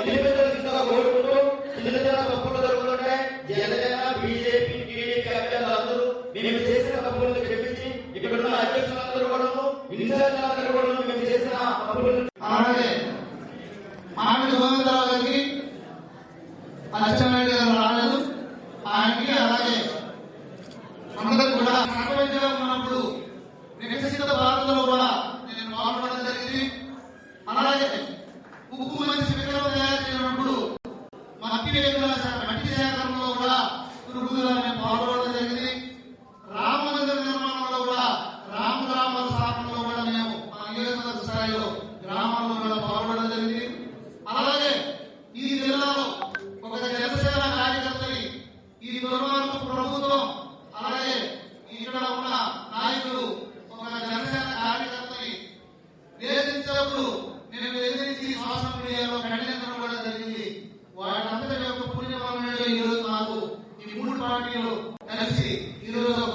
విజయనగరంగా కోరుకుంటూ చిన్న చిన్న తప్పులు జరుగుతుంటే జనసేన బీజేపీ టీడీపీ చేసిన అధ్యక్షులందరూ చేసిన మట్టి విలేకరుల మట్టి శాఖలో కూడా పురుగులను ఈ మూడు పార్టీలు కలిసి ఈరోజు ఒక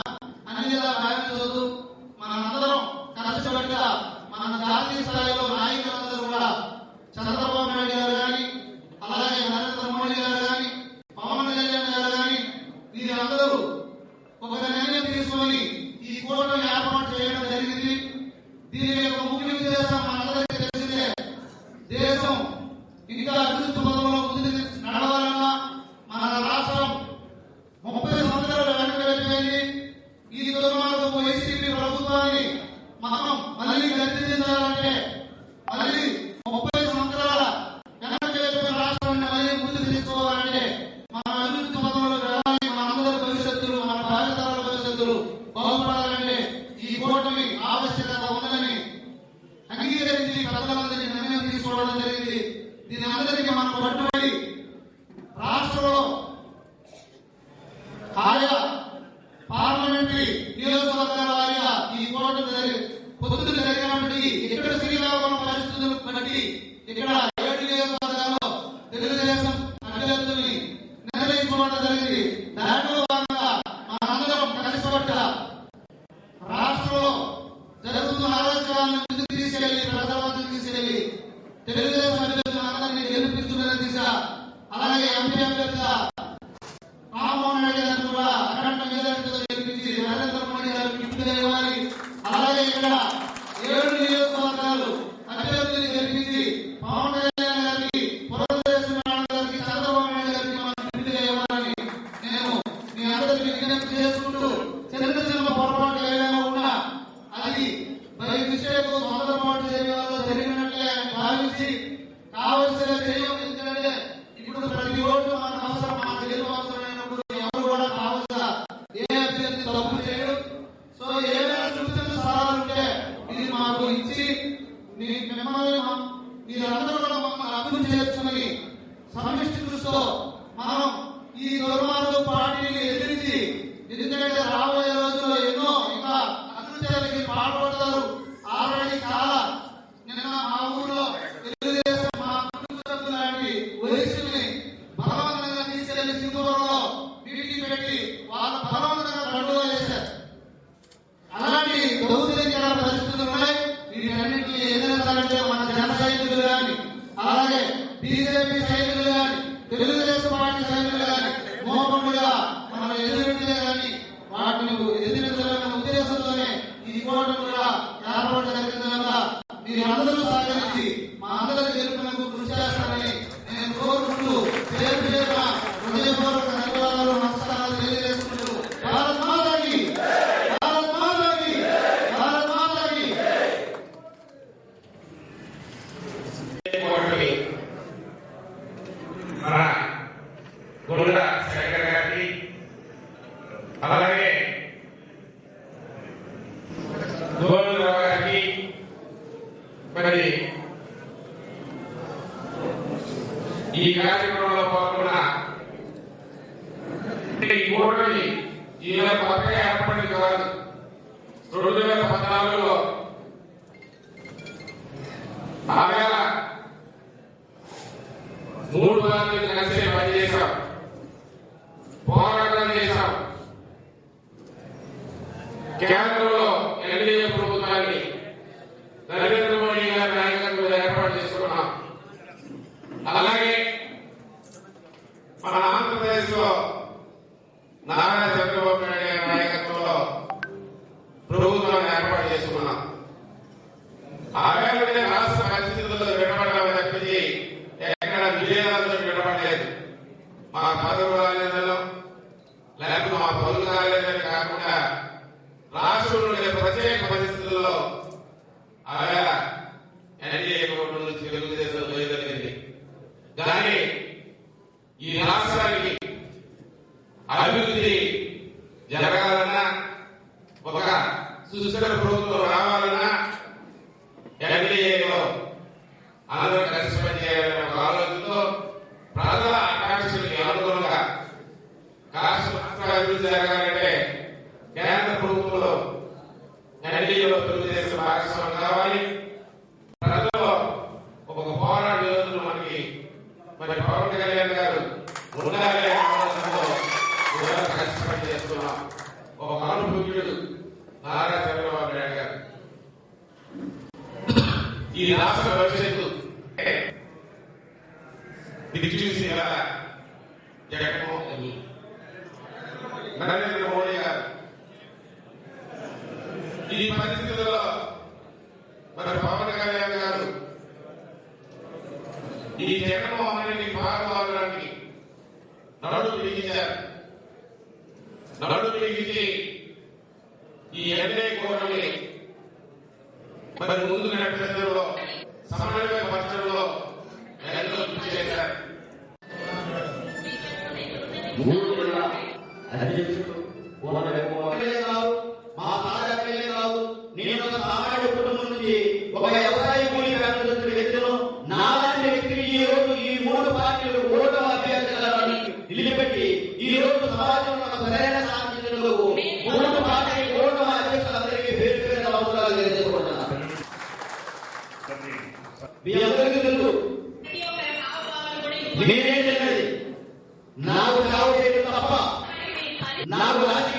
జరిగినటువంటి నియోజకవర్గాల వారిగా ఈ పోరాటం పొత్తులు జరిగినటువంటి ఇక్కడ శ్రీరామం పరిస్థితులు బట్టి ఇక్కడ స్ఫూర్తిగా ఇవ్వాలి అలాగే ఇక్కడ ఏడు నియోజకవర్గాలు అభ్యర్థులు జరిపించి పవన్ గారికి పురంధేశ్వర గారికి చంద్రబాబు నాయుడు గారికి మనం నేను మీ అందరికి విజ్ఞప్తి చేసుకుంటూ చిన్న చిన్న పొరపాట్లు ఏదైనా ఉన్నా అది బై మిస్టేక్ సొంత పొరపాటు జరిగినట్లే భావించి మిమ్మల్ని మీరందరూ కూడా మమ్మల్ని అభివృద్ధి చేర్చుకుని సమిష్టి దృష్టితో మనం ఈ దుర్మార్గ పార్టీని ఎదిరించి ఎందుకంటే రాబోయే రోజుల్లో ఎన్నో ఇంకా అభివృద్ధికి పాల్పడతారు. అలాగే బీజేపీ సైనిక మన గుండ శంకర్ గారికి అలాగే గారికి మరి ఈ కార్యక్రమంలో పాల్గొన్న ఈ ఓటమి ఈ నెల కొత్తగా ఏర్పడింది కాదు. రెండు వేల పద్నాలుగులో ఆగా మూడు పార్టీలు పని పనిచేశాం. పోరాటం చేశాం. కేంద్రంలో ఎన్డీఏ ప్రభుత్వాన్ని నరేంద్ర మోడీ గారి నాయకత్వంలో ఏర్పాటు చేసుకున్నాం. అలాగే మన ఆంధ్రప్రదేశ్లో నారా చంద్రబాబు నాయుడు గారి నాయకత్వంలో ప్రభుత్వాన్ని ఏర్పాటు చేసుకున్నాం. ఆవేళ రాష్ట్ర పరిస్థితుల్లో కాకుండా రాష్ట్రంలో ప్రత్యేక పరిస్థితుల్లో ఆవేళ ఎన్డీఏ కూటమి నుంచి తెలుగుదేశం కానీ ఈ రాష్ట్రానికి అభివృద్ధి జరగాలన్నా ఒక సుస్థిర ప్రభుత్వం రావాలి ఎన్డీఏలో అందరూ కలిసి పనిచేయాలనే ఒక ఆలోచనతో ప్రజల ఆకాంక్షలకి అనుగుణంగా రాష్ట్ర రాష్ట్ర అభివృద్ధి జరగాలంటే కేంద్ర ప్రభుత్వంలో ఎన్డీఏలో తెలుగుదేశం భాగస్వామ్యం కావాలి ప్రజల్లో ఒక పోరాట యోధులు మనకి మరి పవన్ కళ్యాణ్ గారు ఉండాలి అనే ఆలోచనతో ఈవేళ కలిసి పనిచేస్తున్నాం ఒక అనుభవీయుడు నారా చంద్రబాబు నాయుడు గారు. ఈ రాష్ట్ర భవిష్యత్తు. దిక్చూసి ఎలా జగన్మోహన్ నరేంద్ర మోడీ గారు. ఈ పరిస్థితుల్లో మన పవన్ కళ్యాణ్ గారు ఈ జగన్మోహన్ రెడ్డి భాగవడానికి నడు బిగించారు. నడు బిగించి ఈ ఎన్ఏ కూటమి మరి ముందు నడిపించడంలో సమన్వయపరచడంలో ఎంతో కృషి చేశారు. మూడు జిల్లా అధ్యక్షుడు మా తాజా నేను ఒక సామాన్య కుటుంబం నుంచి ఒక వ్యవసాయ మీ అందరికీ తెలుసు. నేనేం చెప్పేది. నాకు కావు తప్ప నాకు రాజకీయ